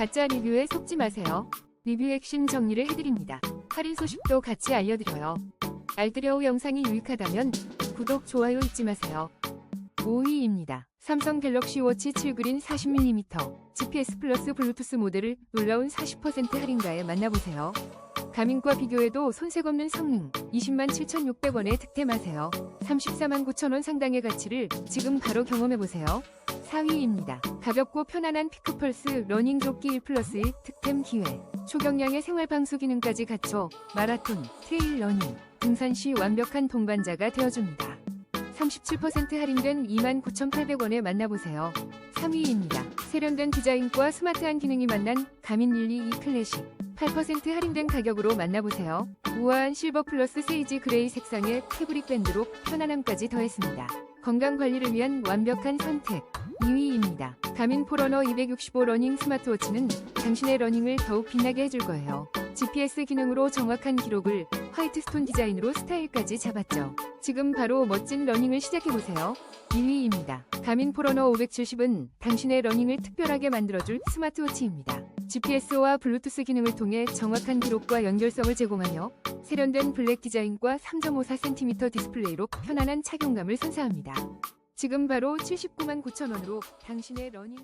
가짜 리뷰에 속지 마세요. 리뷰 핵심 정리를 해드립니다. 할인 소식도 같이 알려드려요. 알뜰여우 영상이 유익하다면 구독, 좋아요 잊지 마세요. 5위입니다. 삼성 갤럭시 워치 7 그린 40mm GPS 플러스 블루투스 모델을 놀라운 40% 할인가에 만나보세요. 가민과 비교해도 손색 없는 성능 20만 7,600원에 득템하세요. 34만 9천원 상당의 가치를 지금 바로 경험해보세요. 4위입니다. 가볍고 편안한 피크펄스 러닝 조끼 1 플러스 1 득템 기회. 초경량의 생활 방수 기능까지 갖춰 마라톤, 트레일 러닝, 등산 시 완벽한 동반자가 되어줍니다. 37% 할인된 29,800원에 만나보세요. 3위입니다. 세련된 디자인과 스마트한 기능이 만난 가민 릴리 E 클래식. 8% 할인된 가격으로 만나보세요. 우아한 실버 플러스 세이지 그레이 색상의 패브릭 밴드로 편안함까지 더했습니다. 건강 관리를 위한 완벽한 선택. 2위입니다. 가민 포러너 265 러닝 스마트워치는 당신의 러닝을 더욱 빛나게 해줄 거예요. GPS 기능으로 정확한 기록을 화이트 스톤 디자인으로 스타일까지 잡았죠. 지금 바로 멋진 러닝을 시작해보세요. 2위입니다. 가민 포러너 570은 당신의 러닝을 특별하게 만들어줄 스마트워치입니다. GPS와 블루투스 기능을 통해 정확한 기록과 연결성을 제공하며 세련된 블랙 디자인과 3.54cm 디스플레이로 편안한 착용감을 선사합니다. 지금 바로 79만 9천원으로 당신의 러닝